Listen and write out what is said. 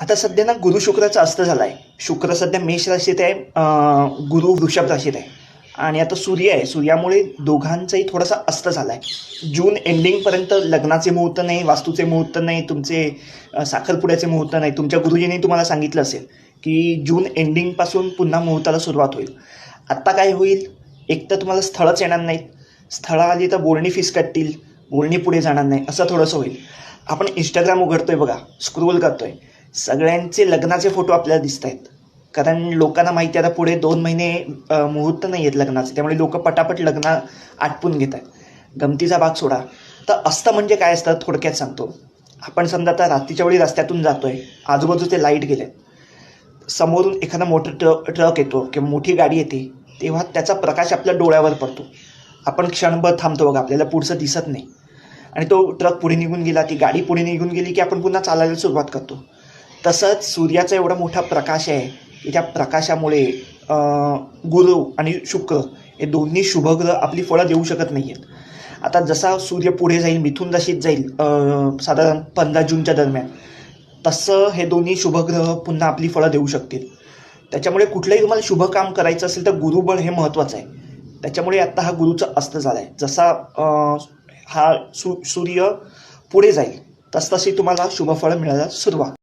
आता सध्या ना गुरु शुक्राचा अस्त झाला आहे शुक्र सध्या मेष राशीत आहे गुरु वृषभ राशीत आहे. आणि आता सूर्य आहे. सूर्यामुळे दोघांचाही थोडासा अस्त झाला आहे जून एंडिंगपर्यंत लग्नाचे मुहूर्त नाही वास्तूचे मुहूर्त नाही तुमचे साखरपुड्याचे मुहूर्त नाही. तुमच्या गुरुजींनी तुम्हाला सांगितलं असेल की जून एंडिंगपासून पुन्हा मुहूर्ताला सुरुवात होईल. आत्ता काय होईल? एक तर तुम्हाला स्थळच येणार नाहीत. स्थळं आली तर बोलणी फीस कटतील. बोलणी पुढे जाणार नाही. असं थोडंसं होईल. आपण इंस्टाग्राम उघडतोय बघा. स्क्रोल करतोय. सगळ्यांचे लग्नाचे फोटो आपल्याला दिसत आहेत कारण लोकांना माहिती आहे आता पुढे दोन महिने मुहूर्त नाही आहेत लग्नाचे. त्यामुळे लोक पटापट लग्न आटपून घेत आहेत गमतीचा भाग सोडा. तर असतं म्हणजे काय असतं? थोडक्यात सांगतो. आपण समजा आता रात्रीच्या वेळी रस्त्यातून जातो आहे आजूबाजूचे लाइट गेले समोरून एखादा मोठा ट्र ट्रक येतो किंवा मोठी गाडी येते तेव्हा त्याचा प्रकाश आपल्या डोळ्यावर पडतो. आपण क्षणभर थांबतो बघा. आपल्याला पुढचं दिसत नाही. आणि तो ट्रक पुढे निघून गेला ती गाडी पुढे निघून गेली की आपण पुन्हा चालायला सुरुवात करतो. तसंच सूर्याचा एवढा मोठा प्रकाश आहे की त्या प्रकाशामुळे गुरु आणि शुक्र हे दोन्ही शुभग्रह आपली फळं देऊ शकत नाही आहेत आता जसा सूर्य पुढे जाईल मिथून राशीत जाईल साधारण पंधरा जूनच्या दरम्यान तसं हे दोन्ही शुभग्रह पुन्हा आपली फळं देऊ शकतील. त्याच्यामुळे कुठलंही तुम्हाला शुभ काम करायचं असेल तर गुरुबळ हे महत्त्वाचं आहे. त्याच्यामुळे आत्ता हा गुरुचा अस्त झाला आहे जसा हा सू सूर्य पुढे जाईल तसतशी तुम्हाला शुभफळं मिळायला सुरुवात.